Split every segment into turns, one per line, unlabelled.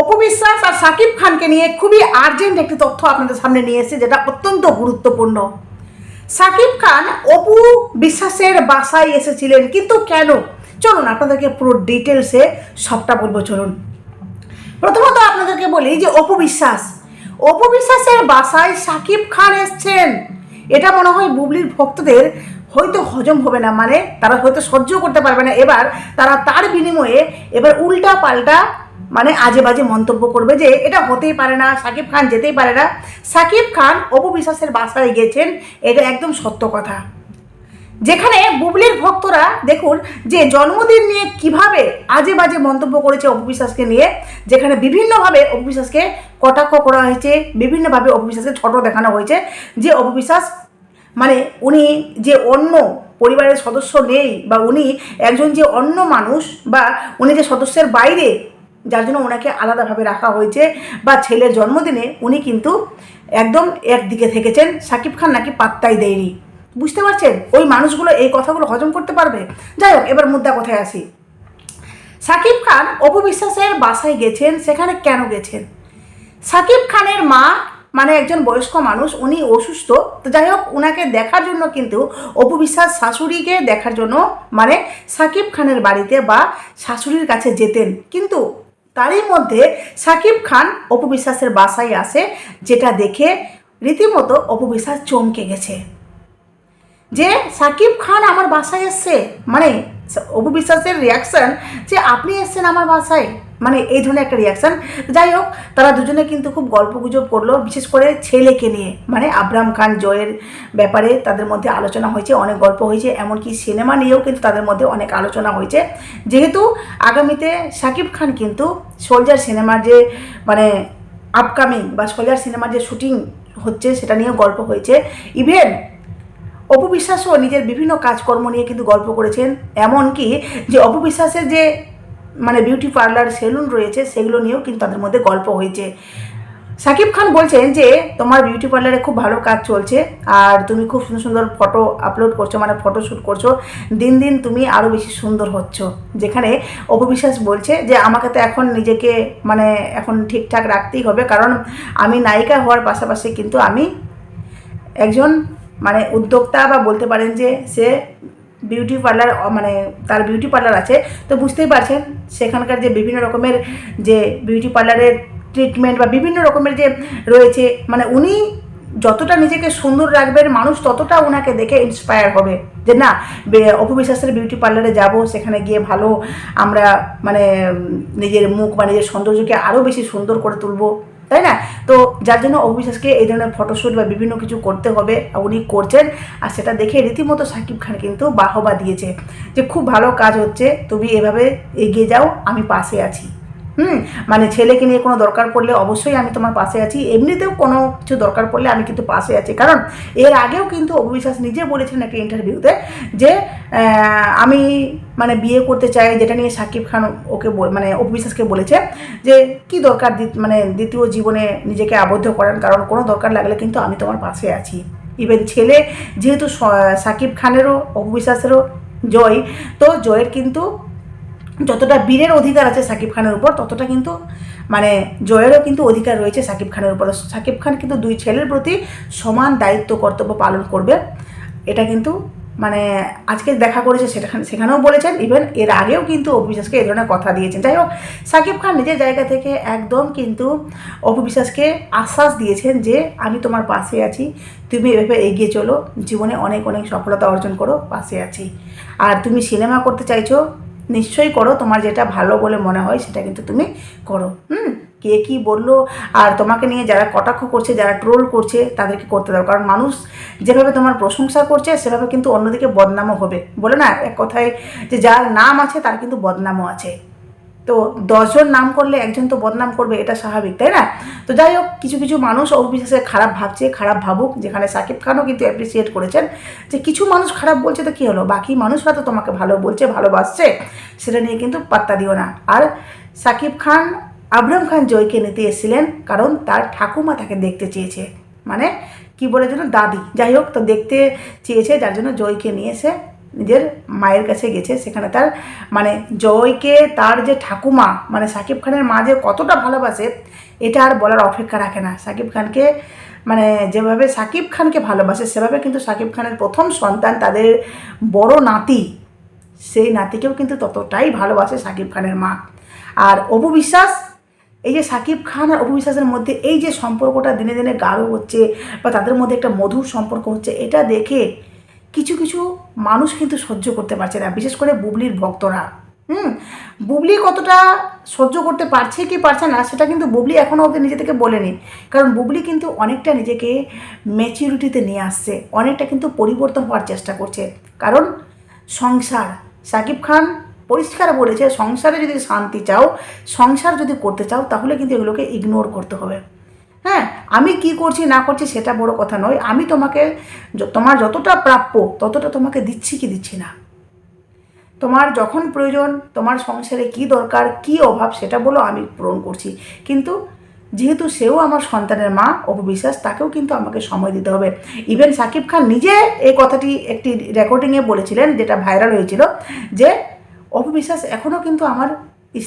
অপবিশ্বাস আর সাকিব খানকে নিয়ে খুবই আর্জেন্ট একটি তথ্য আপনাদের সামনে নিয়ে এসেছে, যেটা অত্যন্ত গুরুত্বপূর্ণ। সাকিব খান অপু বিশ্বাসের বাসায় এসেছিলেন, কিন্তু কেন? চলুন আপনাদেরকে পুরো ডিটেলসে সবটা বলব, চলুন। প্রথমত আপনাদেরকে বলি যে অপু বিশ্বাস। অপু বিশ্বাসের বাসায় সাকিব খান এসছেন। এটা মনে হয় বুবলির ভক্তদের হয়তো হজম হবে না মানে তারা হয়তো সহ্য করতে পারবে না। এবার তারা তার বিনিময়ে এবার উল্টা পাল্টা মানে আজে বাজে মন্তব্য করবে যে এটা হতেই পারে না, সাকিব খান যেতেই পারে না। সাকিব খান অপু বিশ্বাসের বাসায় গেছেন এটা একদম সত্য কথা। যেখানে বুবলির ভক্তরা, দেখুন, যে জন্মদিন নিয়ে কীভাবে আজে বাজে মন্তব্য করেছে অপবিশ্বাসকে নিয়ে, যেখানে বিভিন্নভাবে অপবিশ্বাসকে কটাক্ষ করা হয়েছে, বিভিন্নভাবে অপবিশ্বাসকে ছোট দেখানো হয়েছে, যে অপবিশ্বাস মানে উনি যে অন্য পরিবারের সদস্য নেই, বা উনি একজন যে অন্য মানুষ, বা উনি যে সদস্যের বাইরে যার জন্য ওনাকে আলাদাভাবে রাখা হয়েছে বা ছেলের জন্মদিনে উনি কিন্তু একদম একদিকে থেকেছেন। সাকিব খান নাকি পাত্তাই দেয়নি। বুঝতে পারছেন? ওই মানুষগুলো এই কথাগুলো হজম করতে পারবে? যাই হোক, এবার মুদ্রা কোথায় আসি? সাকিব খান অপবিশ্বাসের বাসায় গেছেন, সেখানে কেন গেছেন? সাকিব খানের মা মানে একজন বয়স্ক মানুষ, উনি অসুস্থ, তো যাই হোক ওনাকে দেখার জন্য কিন্তু অপবিশ্বাস শাশুড়িকে দেখার জন্য মানে সাকিব খানের বাড়িতে বা শাশুড়ির কাছে যেতেন। কিন্তু তারই মধ্যে সাকিব খান অপবিশ্বাসের বাসায় আসে, যেটা দেখে রীতিমতো অপবিশ্বাস চমকে গেছে। যে সাকিব খান আমার বাসায় এসছে মানে অপু বিশ্বাসের রিয়াকশান যে আপনি এসছেন আমার বাসায়। মানে এই ধরনের একটা রিয়াকশান যাই হোক, তারা দুজনে কিন্তু খুব গল্প গুজব করল, বিশেষ করে ছেলেকে নিয়ে। মানে আবরাম খান, জয়ের ব্যাপারে তাদের মধ্যে আলোচনা হয়েছে, অনেক গল্প হয়েছে, এমনকি সিনেমা নিয়েও কিন্তু তাদের মধ্যে অনেক আলোচনা হয়েছে। যেহেতু আগামীতে সাকিব খান কিন্তু সোলজার সিনেমার যে মানে আপকামিং বা সোলজার সিনেমার যে শুটিং হচ্ছে, সেটা নিয়েও গল্প হয়েছে। ইভেন অপবিশ্বাসও নিজের বিভিন্ন কাজকর্ম নিয়ে কিন্তু গল্প করেছেন। এমনকি যে অপবিশ্বাসের যে মানে বিউটি পার্লার সেলুন রয়েছে, সেগুলো নিয়েও কিন্তু তাদের মধ্যে গল্প হয়েছে। সাকিব খান বলছেন যে, তোমার বিউটি পার্লারে খুব ভালো কাজ চলছে, আর তুমি খুব সুন্দর সুন্দর ফটো আপলোড করছ মানে ফটো শ্যুট করছ। দিন দিন তুমি আরও বেশি সুন্দর হচ্ছ। যেখানে অপবিশ্বাস বলছে যে, আমাকে তো এখন নিজেকে মানে এখন ঠিকঠাক রাখতেই হবে, কারণ আমি নায়িকা হওয়ার পাশাপাশি কিন্তু আমি একজন মানে উদ্যোক্তা বা বলতে পারেন যে, সে বিউটি পার্লার মানে তার বিউটি পার্লার আছে। তো বুঝতেই পারছেন, সেখানকার যে বিভিন্ন রকমের যে বিউটি পার্লারের ট্রিটমেন্ট বা বিভিন্ন রকমের যে রয়েছে মানে উনি যতটা নিজেকে সুন্দর রাখবেন, মানুষ ততটা ওনাকে দেখে ইন্সপায়ার হবে যে না অপবিশ্বাসের বিউটি পার্লারে যাব, সেখানে গিয়ে ভালো আমরা মানে নিজের মুখ বা নিজের সৌন্দর্যকে আরও বেশি সুন্দর করে তুলবো। তাই না? তো যার জন্য অভিশ্বাসকে এই ধরনের ফটোশ্যুট বা বিভিন্ন কিছু করতে হবে, উনি করছেন। আর সেটা দেখে রীতিমতো সাকিব খান কিন্তু বাহবা দিয়েছে যে, খুব ভালো কাজ হচ্ছে, তুমি এভাবে এগিয়ে যাও, আমি পাশে আছি। হুম মানে ছেলেকে নিয়ে কোনো দরকার পড়লে অবশ্যই আমি তোমার পাশে আছি। এমনিতেও কোনো কিছু দরকার পড়লে আমি কিন্তু পাশে আছি। কারণ এর আগেও কিন্তু অবিশ্বাস নিজে বলেছেন একটা ইন্টারভিউতে যে আমি মানে বিয়ে করতে চাই, যেটা নিয়ে সাকিব খান ওকে মানে অবিশ্বাসকে বলেছে যে, কি দরকার মানে দ্বিতীয় জীবনে নিজেকে আবদ্ধ করার? কারণ কোনো দরকার লাগলে কিন্তু আমি তোমার পাশে আছি। ইভেন ছেলে যেহেতু সাকিব খানেরও অবিশ্বাসেরও জয়, তো জয়ের কিন্তু যতটা বীরের অধিকার আছে সাকিব খানের উপর, ততটা কিন্তু মানে জয়েরও কিন্তু অধিকার রয়েছে সাকিব খানের উপর। সাকিব খান কিন্তু দুই ছেলের প্রতি সমান দায়িত্ব, কর্তব্য পালন করবে। এটা কিন্তু মানে আজকে দেখা করেছে সেটা সেখানেও বলেছেন। ইভেন এর আগেও কিন্তু অপবিশ্বাসকে এ ধরনের কথা দিয়েছেন। যাই হোক, সাকিব খান নিজের জায়গা থেকে একদম কিন্তু অপবিশ্বাসকে আশ্বাস দিয়েছেন যে, আমি তোমার পাশে আছি। তুমি এভাবে এগিয়ে চলো। জীবনে অনেক অনেক সফলতা অর্জন করো। পাশে আছি। আর তুমি সিনেমা করতে চাইছো নিশ্চয়ই করো, তোমার যেটা ভালো বলে মনে হয় সেটা কিন্তু তুমি করো। হুম? কে কী বলল? আর তোমাকে নিয়ে যারা কটাক্ষ করছে, যারা ট্রোল করছে, তাদেরকে করতে দাও। কারণ মানুষ যেভাবে তোমার প্রশংসা করছে, সেভাবে কিন্তু অন্যদিকে বদনামও হবে। বলে না, এক কথায় যে যার নাম আছে, তার কিন্তু বদনামও আছে। তো দশজন নাম করলে একজন তো বদনাম করবে, এটা স্বাভাবিক, তাই না? তো যাই হোক, কিছু কিছু মানুষ অবিশ্বাসে খারাপ ভাবছে, খারাপ ভাবুক, যেখানে সাকিব খানও কিন্তু অ্যাপ্রিসিয়েট করেছেন যে কিছু মানুষ খারাপ বলছে তো কী হলো? বাকি মানুষরা তো তোমাকে ভালো বলছে, ভালোবাসছে, সেটা নিয়ে কিন্তু পাত্তা দিও না। আর সাকিব খান, আবরাম খান জয়কে নিতে এসেছিলেন কারণ তার ঠাকুমা তাকে দেখতে চেয়েছে। মানে কি বলে যেন? দাদি। যাই হোক, তো দেখতে চেয়েছে, যার জন্য জয়কে নিয়ে এসে নিজের মায়ের কাছে গেছে, সেখানে তার মানে জয়কে তার যে ঠাকুমা মানে সাকিব খানের মা যে কতটা ভালোবাসে, এটা আর বলার অপেক্ষা রাখে না। সাকিব খানকে মানে যেভাবে সাকিব খানকে ভালোবাসে, সেভাবে কিন্তু সাকিব খানের প্রথম সন্তান তাদের বড় নাতি, সেই নাতিকেও কিন্তু ততটাই ভালোবাসে সাকিব খানের মা। আর অপু বিশ্বাস, এই যে সাকিব খান আর অপু বিশ্বাসের মধ্যে এই যে সম্পর্কটা দিনে দিনে গাঢ় হচ্ছে বা তাদের মধ্যে একটা মধুর সম্পর্ক হচ্ছে, এটা দেখে কিছু কিছু মানুষ কিন্তু সহ্য করতে পারছে না, বিশেষ করে বুবলির ভক্তরা। হুম? বুবলি কতটা সহ্য করতে পারছে কি পারছে না, সেটা কিন্তু বুবলি এখনও অবধি নিজে থেকে বলেনি। কারণ বুবলি কিন্তু অনেকটা নিজেকে ম্যাচিউরিটিতে নিয়ে আসছে, অনেকটা কিন্তু পরিবর্তন হওয়ার চেষ্টা করছে। কারণ সংসার, সাকিব খান পরিষ্কার বলেছে, সংসারে যদি শান্তি চাও, সংসার যদি করতে চাও, তাহলে কিন্তু এগুলোকে ইগনোর করতে হবে। হ্যাঁ আমি কি করছি, না করছি সেটা বড় কথা নয়। আমি তোমাকে তোমার যতটা প্রাপ্য, ততটা তোমাকে দিচ্ছি কি দিচ্ছি না। তোমার যখন প্রয়োজন, তোমার সংসারে কি দরকার, কি অভাব সেটা বলো, আমি পূরণ করছি। কিন্তু যেহেতু সেও আমার সন্তানের মা, অপবিশ্বাস, তাকেও কিন্তু আমাকে সময় দিতে হবে। ইভেন সাকিব খান নিজে এই কথাটি একটি রেকর্ডিংয়ে বলেছিলেন, যেটা ভাইরাল হয়েছিল, যে অপবিশ্বাস এখনও কিন্তু আমার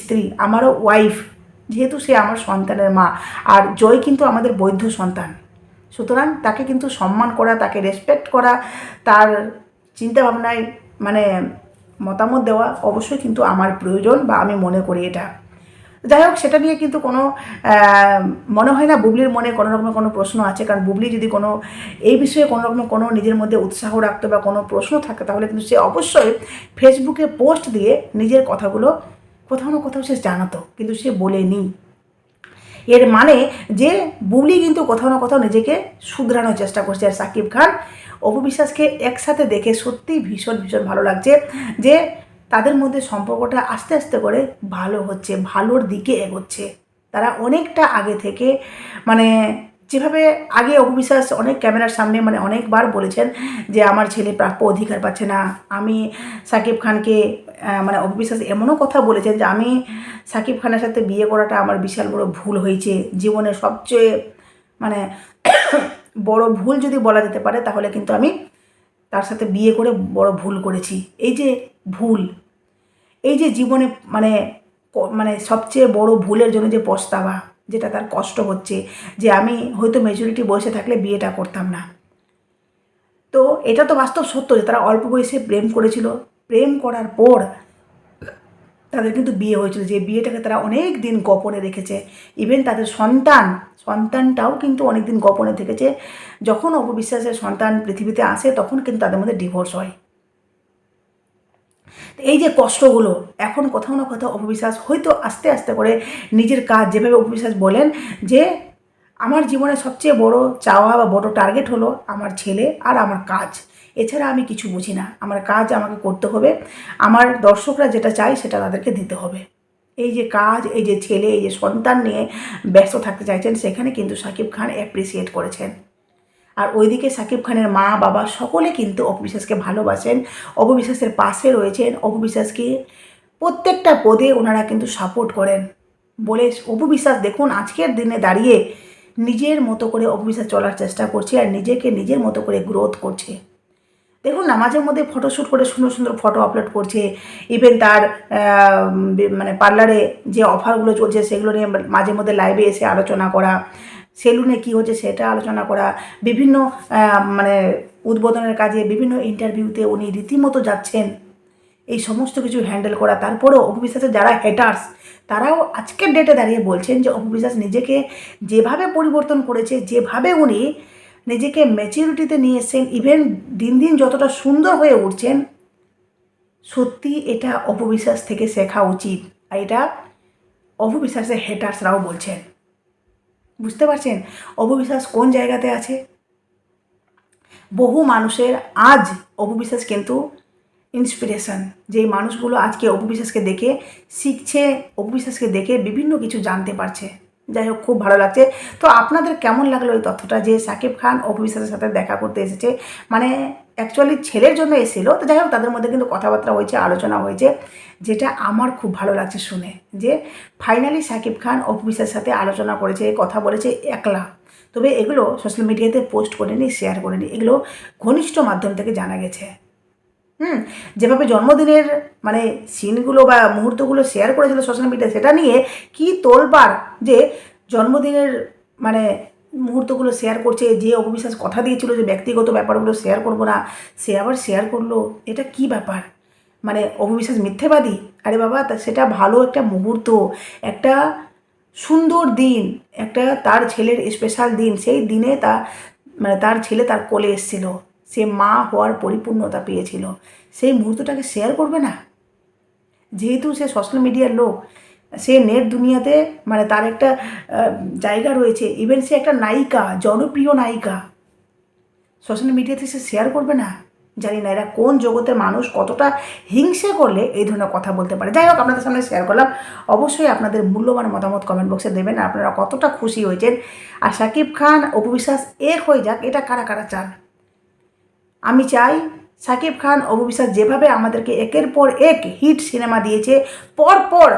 স্ত্রী, আমারও ওয়াইফ যেহেতু সে আমার সন্তানের মা, আর জয় কিন্তু আমাদের বৈধ সন্তান। সুতরাং তাকে কিন্তু সম্মান করা, তাকে রেসপেক্ট করা, তার চিন্তাভাবনায় মানে মতামত দেওয়া অবশ্যই কিন্তু আমার প্রয়োজন বা আমি মনে করি এটা। যাই হোক, সেটা নিয়ে কিন্তু কোনো মনে হয় না বুবলির মনে কোনো রকমের কোনো প্রশ্ন আছে। কারণ বুবলি যদি কোনো, এই বিষয়ে কোনো রকমের কোনো নিজের মধ্যে উৎসাহ রাখতো বা কোনো প্রশ্ন থাকে তাহলে কিন্তু সে অবশ্যই ফেসবুকে পোস্ট দিয়ে নিজের কথাগুলো কোথাও না কোথাও সে জানাতো, কিন্তু সে বলেনি। এর মানে যে বুবলি কিন্তু কোথাও না কোথাও নিজেকে শুধরানোর চেষ্টা করছে। আর সাকিব খান অপবিশ্বাসকে একসাথে দেখে সত্যিই ভীষণ ভীষণ ভালো লাগছে যে তাদের মধ্যে সম্পর্কটা আস্তে আস্তে করে ভালো হচ্ছে, ভালোর দিকে এগোচ্ছে। তারা অনেকটা আগে থেকে মানে যেভাবে আগে অপবিশ্বাস অনেক ক্যামেরার সামনে মানে অনেকবার বলেছেন যে, আমার ছেলে প্রাপ্য অধিকার পাচ্ছে না। আমি সাকিব খানকে মানে অপবিশ্বাস এমনও কথা বলেছেন যে আমি সাকিব খানের সাথে বিয়ে করাটা আমার বিশাল বড় ভুল হয়েছে। জীবনের সবচেয়ে মানে বড় ভুল যদি বলা যেতে পারে, তাহলে কিন্তু আমি তার সাথে বিয়ে করে বড় ভুল করেছি। এই যে ভুল, এই যে জীবনে মানে মানে সবচেয়ে বড় ভুলের জন্য যে পস্তাবা, যেটা তার কষ্ট হচ্ছে, যে আমি হয়তো মেজরিটি বয়সে থাকলে বিয়েটা করতাম না। তো এটা তো বাস্তব সত্য যে তারা অল্প বয়সে প্রেম করেছিল। প্রেম করার পর তাদের কিন্তু বিয়ে হয়েছিল। যে বিয়েটাকে তারা অনেক দিন গোপনে রেখেছে। ইভেন তাদের সন্তান, সন্তানটাও কিন্তু অনেক দিন গোপনে থেকেছে। যখন অপবিশ্বাসের সন্তান পৃথিবীতে আসে, তখন কিন্তু তাদের মধ্যে ডিভোর্স হয়। এই যে কষ্টগুলো, এখন কোথাও না কোথাও অপবিশ্বাস হয়তো আস্তে আস্তে করে নিজের কাজ, যেভাবে অপবিশ্বাস বলেন, যে আমার জীবনে সবচেয়ে বড় চাওয়া বা বড় টার্গেট হলো আমার ছেলে আর আমার কাজ। এছাড়া আমি কিছু বুঝি না। আমার কাজ আমাকে করতে হবে। আমার দর্শকরা যেটা চায় সেটা তাদেরকে দিতে হবে। এই যে কাজ, এই যে ছেলে, এই যে সন্তান নিয়ে ব্যস্ত থাকতে চাইছেন, সেখানে কিন্তু সাকিব খান অ্যাপ্রিসিয়েট করেছেন। আর ওইদিকে সাকিব খানের মা, বাবা সকলে কিন্তু অপবিশ্বাসকে ভালোবাসেন। অপবিশ্বাসের পাশে রয়েছেন। অপবিশ্বাসকে প্রত্যেকটা পদে ওনারা কিন্তু সাপোর্ট করেন। বলে অপবিশ্বাস, দেখুন, আজকের দিনে দাঁড়িয়ে নিজের মতো করে অপবিশ্বাস চলার চেষ্টা করছে আর নিজেকে নিজের মতো করে গ্রোথ করছে। দেখুন না মাঝে মধ্যে ফটোশ্যুট করে সুন্দর সুন্দর ফটো আপলোড করছে। ইভেন তার মানে পার্লারে যে অফারগুলো চলছে, সেগুলো নিয়ে মাঝে মধ্যে লাইভে এসে আলোচনা করা, সেলুনে কী হচ্ছে সেটা আলোচনা করা, বিভিন্ন মানে উদ্বোধনের কাজে বিভিন্ন ইন্টারভিউতে উনি রীতিমতো যাচ্ছেন। এই সমস্ত কিছু হ্যান্ডেল করা। তারপরেও অপবিশ্বাসের যারা হেটার্স তারাও আজকের ডেটে দাঁড়িয়ে বলছেন যে অপবিশ্বাস নিজেকে যেভাবে পরিবর্তন করেছে, যেভাবে উনি নিজেকে ম্যাচিউরিটিতে নিয়ে এসছেন ইভেন দিন দিন যতটা সুন্দর হয়ে উঠছেন, সত্যি এটা অপবিশ্বাস থেকে শেখা উচিত। আর এটা অপবিশ্বাসের হেটার্সরাও বলছেন। বুঝতে পারছেন? অপবিশ্বাস কোন জায়গাতে আছে? বহু মানুষের আজ অপবিশ্বাস কিন্তু ইন্সপিরেশন যে মানুষগুলো আজকে অপবিশ্বাসকে দেখে শিখছে, অপবিশ্বাসকে দেখে বিভিন্ন কিছু জানতে পারছে। যাই হোক, খুব ভালো লাগছে। তো আপনাদের কেমন লাগল এই তথ্যটা যে সাকিব খান অপবিশ্বাসের সাথে দেখা করতে এসেছে? মানে অ্যাকচুয়ালি ছেলের জন্য এসেছিল, তো যাই হোক, তাদের মধ্যে কিন্তু কথাবার্তা হয়েছে, আলোচনা হয়েছে, যেটা আমার খুব ভালো লাগছে শুনে, যে ফাইনালি সাকিব খান অপবিশ্বাসের সাথে আলোচনা করেছে, কথা বলেছে একলা। তবে এগুলো সোশ্যাল মিডিয়াতে পোস্ট করেনি শেয়ার করেনি, এগুলো ঘনিষ্ঠ মাধ্যম থেকে জানা গেছে। হুম, যেভাবে জন্মদিনের মানে সিনগুলো বা মুহূর্তগুলো শেয়ার করেছিল সোশ্যাল মিডিয়া সেটা নিয়ে কি তোলবার যে জন্মদিনের মানে মুহূর্তগুলো শেয়ার করছে, যে অপবিশ্বাস কথা দিয়েছিল যে ব্যক্তিগত ব্যাপারগুলো শেয়ার করব না, সে আবার শেয়ার করল, এটা কি ব্যাপার? মানে অপবিশ্বাস মিথ্যেবাদী? আরে বাবা, তা সেটা ভালো একটা মুহূর্ত, একটা সুন্দর দিন, একটা তার ছেলের স্পেশাল দিন, সেই দিনে তা মানে তার ছেলে তার কোলে এসেছিল। সে মা হওয়ার পরিপূর্ণতা পেয়েছিল। সেই মুহূর্তটাকে শেয়ার করবে না? যেহেতু সে সোশ্যাল মিডিয়ার লোক, সে নেট দুনিয়াতে মানে তার একটা জায়গা রয়েছে। ইভেন সে একটা নায়িকা, জনপ্রিয় নায়িকা। সোশ্যাল মিডিয়াতে সে শেয়ার করবে না? জানি না এরা কোন জগতের মানুষ, কতটা হিংসে করলে এই ধরনের কথা বলতে পারে। যাই হোক, আপনাদের সামনে শেয়ার করলাম। অবশ্যই আপনাদের মূল্যবান মতামত কমেন্ট বক্সে দেবেন। আপনারা কতটা খুশি হয়েছেন? আর শাকিব খান অপবিশ্বাস এক হয়ে যাক, এটা কারা কারা চান? আমি চাই সাকিব খান অপবিশ্বাস যেভাবে আমাদেরকে একের পর এক হিট সিনেমা দিয়েছে পর পর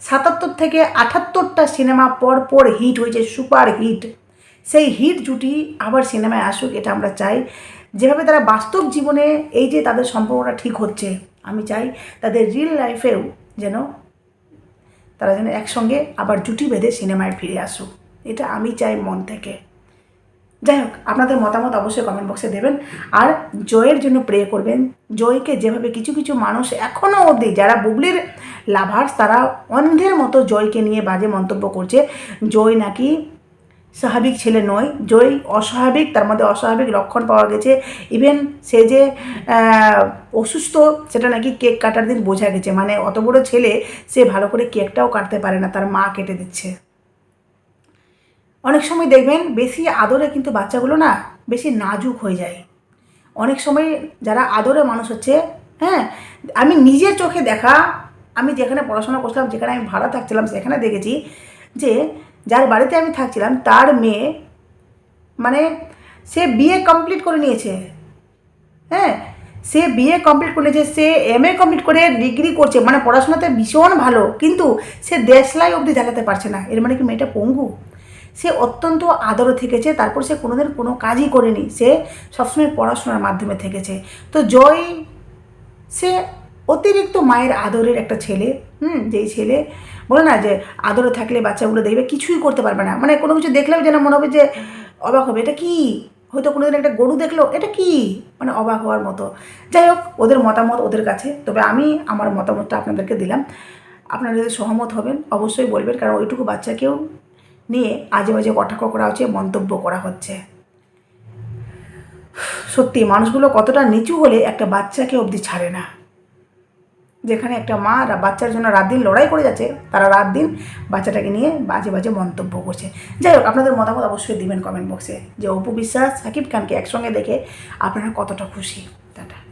সাতাত্তর থেকে আটাত্তরটা সিনেমা পর পর হিট হয়েছে সুপার হিট সেই হিট জুটি আবার সিনেমায় আসুক, এটা আমরা চাই। যেভাবে তারা বাস্তব জীবনে এই যে তাদের সম্পর্কটা ঠিক হচ্ছে, আমি চাই তাদের রিল লাইফেও যেন তারা যেন একসঙ্গে আবার জুটি বেঁধে সিনেমায় ফিরে আসুক। এটা আমি চাই মন থেকে। যাই হোক, আপনাদের মতামত অবশ্যই কমেন্ট বক্সে দেবেন। আর জয়ের জন্য প্রে করবেন। জয়কে যেভাবে কিছু কিছু মানুষ এখনও অবধি যারা বুবলির লাভার্স তারা অন্ধের মতো জয়কে নিয়ে বাজে মন্তব্য করছে। জয় নাকি স্বাভাবিক ছেলে নয়। জয় অস্বাভাবিক, তার মধ্যে অস্বাভাবিক লক্ষণ পাওয়া গেছে। ইভেন সে যে অসুস্থ, সেটা নাকি কেক কাটার দিন বোঝা গেছে। মানে অত বড় ছেলে, সে ভালো করে কেকটাও কাটতে পারে না, তার মা কেটে দিচ্ছে। অনেক সময় দেখবেন বেশি আদরে কিন্তু বাচ্চাগুলো না বেশি নাজুক হয়ে যায়। অনেক সময় যারা আদরে মানুষ হচ্ছে হ্যাঁ আমি নিজের চোখে দেখা, আমি যেখানে পড়াশোনা করছিলাম, যেখানে আমি ভাড়া থাকছিলাম, সেখানে দেখেছি যে যার বাড়িতে আমি থাকছিলাম, তার মেয়ে মানে সে বিএ কমপ্লিট করে নিয়েছে। হ্যাঁ সে বিএ কমপ্লিট করে নিয়েছে, সে এম এ কমপ্লিট করে ডিগ্রি করছে মানে পড়াশোনাতে ভীষণ ভালো, কিন্তু সে দেশলাই অবধি দেখাতে পারছে না। এর মানে কি মেয়েটা পঙ্গু? সে অত্যন্ত আদরে থেকেছে, তারপর সে কোনোদিন কোনো কাজই করেনি, সে সবসময় পড়াশোনার মাধ্যমে থেকেছে। তো জয়, সে অতিরিক্ত মায়ের আদরের একটা ছেলে, হুম, যেই ছেলে বলে না যে আদরে থাকলে বাচ্চাগুলো দেখবে কিছুই করতে পারবে না। মানে কোনো কিছু দেখলেও যেন মনে হবে যে অবাক হবে। এটা কি? হয়তো কোনো দিন একটা গরু দেখল, এটা কি? মানে অবাক হওয়ার মতো। যাই হোক, ওদের মতামত ওদের কাছে। তবে আমি আমার মতামতটা আপনাদেরকে দিলাম। আপনারা যদি সহমত হবেন, অবশ্যই বলবেন, কারণ ওইটুকু বাচ্চাকেও নিয়ে আজে বাজে কটাক্ষ করা হচ্ছে, মন্তব্য করা হচ্ছে। সত্যি, মানুষগুলো কতটা নিচু হলে একটা বাচ্চাকে অবধি ছাড়ে না। যেখানে একটা মা বাচ্চার জন্য রাত দিন লড়াই করে যাচ্ছে, তারা রাত দিন বাচ্চাটাকে নিয়ে বাজে বাজে মন্তব্য করছে। যাই হোক, আপনাদের মতামত অবশ্যই দিবেন কমেন্ট বক্সে যে অপু বিশ্বাস, সাকিব খানকে একসঙ্গে দেখে আপনারা কতটা খুশি। টাটা।